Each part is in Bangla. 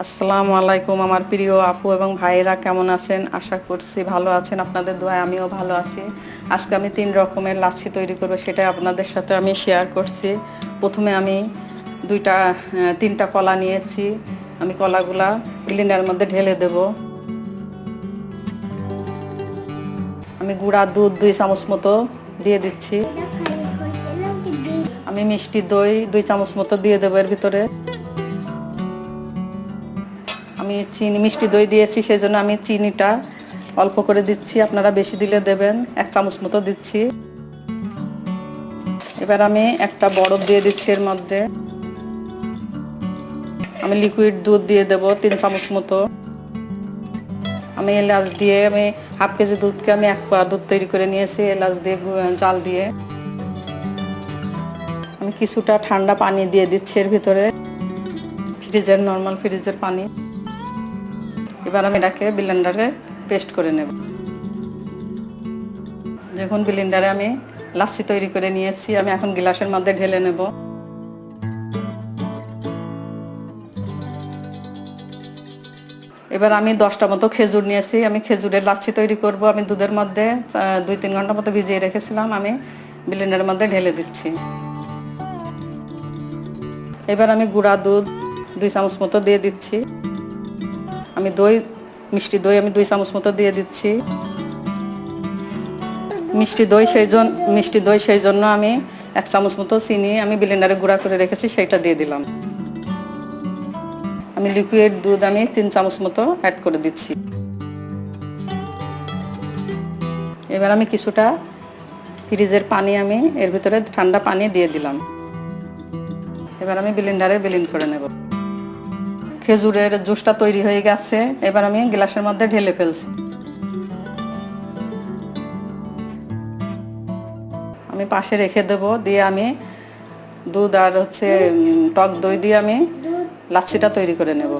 আসসালামু আলাইকুম আমার প্রিয় আপু এবং ভাইয়েরা, কেমন আছেন? আশা করছি ভালো আছেন। আপনাদের দোয়ায় আমিও ভালো আছি। আজকে আমি তিন রকমের লাচ্ছি তৈরি করব, সেটা আপনাদের সাথে আমি শেয়ার করছি। প্রথমে আমি দুইটা তিনটা কলা নিয়েছি। আমি কলাগুলা ব্লেন্ডারের মধ্যে ঢেলে দেব। আমি গুঁড়া, দুধ দুই চামচ মতো দিয়ে দিচ্ছি। আমি মিষ্টি দই দুই চামচ মতো দিয়ে দেবো এর ভিতরে। আমি চিনি, মিষ্টি দই দিয়েছি সেই জন্য আমি চিনিটা অল্প করে দিচ্ছি। আপনারা বেশি দিলে দেবেন, এক চামচ মতো দিচ্ছি। এবার আমি একটা বরফ দিয়ে দিচ্ছি এর মধ্যে। আমি লিকুইড দুধ দিয়ে দেব, তিন চামচ মতো। আমি এলাচ দিয়ে, আমি হাফ কেজি দুধকে আমি এক পা দুধ তৈরি করে নিয়েছি, এলাচ দিয়ে জাল দিয়ে। আমি কিছুটা ঠান্ডা পানি দিয়ে দিচ্ছি এর ভিতরে। ফ্রিজের, নর্মাল ফ্রিজের পানি। এবার আমি এটাকে ব্লেন্ডারে পেস্ট করে নেব। যখন ব্লেন্ডারে আমি লাচ্ছি তৈরি করে নিয়েছি। আমি এখন গ্লাসের মধ্যে ঢেলে নেব। এবার আমি দশটা মতো খেজুর নিয়েছি। আমি খেজুরের লাচ্ছি তৈরি করব। আমি দুধের মধ্যে দুই তিন ঘণ্টা মতো ভিজিয়ে রেখেছিলাম। আমি ব্লেন্ডারের মধ্যে ঢেলে দিচ্ছি। এবার আমি গুঁড়া দুধ দুই চামচ মতো দিয়ে দিচ্ছি। আমি দই, মিষ্টি দই আমি দুই চামচ মতো দিয়ে দিচ্ছি। মিষ্টি দই সেই জন্য মিষ্টি দই সেই জন্য আমি এক চামচ মতো চিনি আমি ব্লেন্ডারে গুঁড়া করে রেখেছি, সেইটা দিয়ে দিলাম। আমি লিকুইড দুধ আমি তিন চামচ মতো অ্যাড করে দিচ্ছি। এবার আমি কিছুটা ফ্রিজের পানি আমি এর ভিতরে ঠান্ডা পানি দিয়ে দিলাম। এবার আমি ব্লেন্ডারে ব্লেন্ড করে নেব। খেজুরের জুসটা তৈরি হয়ে গেছে। এবার আমি গ্লাসের মধ্যে ঢেলে ফেলছি। আমি পাশে রেখে দেব, দিয়ে আমি দুধ আর হচ্ছে টক দই দিয়ে আমি লাচ্ছিটা তৈরি করে নেব।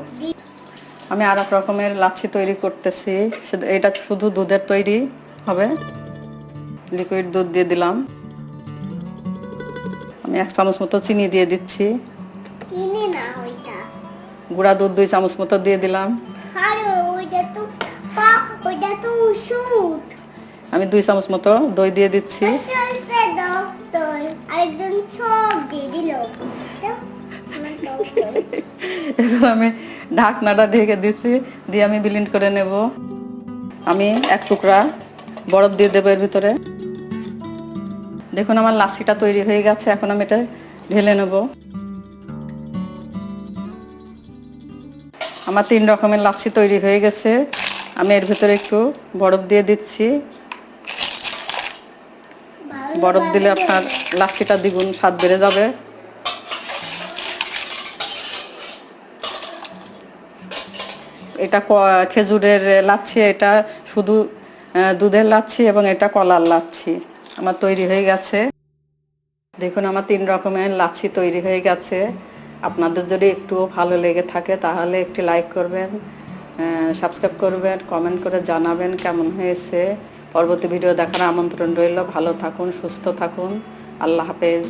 আমি আর এক রকমের লাচ্ছি তৈরি করতেছি। শুধু এটা শুধু দুধের তৈরি হবে। লিকুইড দুধ দিয়ে দিলাম। আমি এক চামচ মতো চিনি দিয়ে দিচ্ছি। গুঁড়া দুধ দুই চামচ মতো দিয়ে দিলাম। আমি দুই চামচ মতো দই দিয়ে দিচ্ছি। ডক্টর এবার আমি ঢাকনাটা ঢেকে দিচ্ছি দিয়ে আমি ব্লেন্ড করে নেব। আমি এক টুকরা বরফ দিয়ে দেবো এর ভিতরে। দেখুন আমার লাচ্ছিটা তৈরি হয়ে গেছে। এখন আমি এটা ঢেলে নেব। আমার তিন রকমের লাচ্ছি তৈরি হয়ে গেছে। আমি এর ভিতরে একটু বরফ দিয়ে দিচ্ছি। বরফ দিলে আপনার লাচ্ছিটা দ্বিগুণ স্বাদ বেড়ে যাবে। এটা খেজুরের লাচ্ছি, এটা শুধু দুধের লাচ্ছি এবং এটা কলার লাচ্ছি আমার তৈরি হয়ে গেছে। দেখুন, আমার তিন রকমের লাচ্ছি তৈরি হয়ে গেছে। আপনাদের যদি একটু ভালো লেগে থাকে তাহলে একটি লাইক করবেন সাবস্ক্রাইব করবেন কমেন্ট করে জানাবেন কেমন হয়েছে। পরবর্তী ভিডিও দেখার আমন্ত্রণ রইল। ভালো থাকুন, সুস্থ থাকুন। আল্লাহ হাফেজ।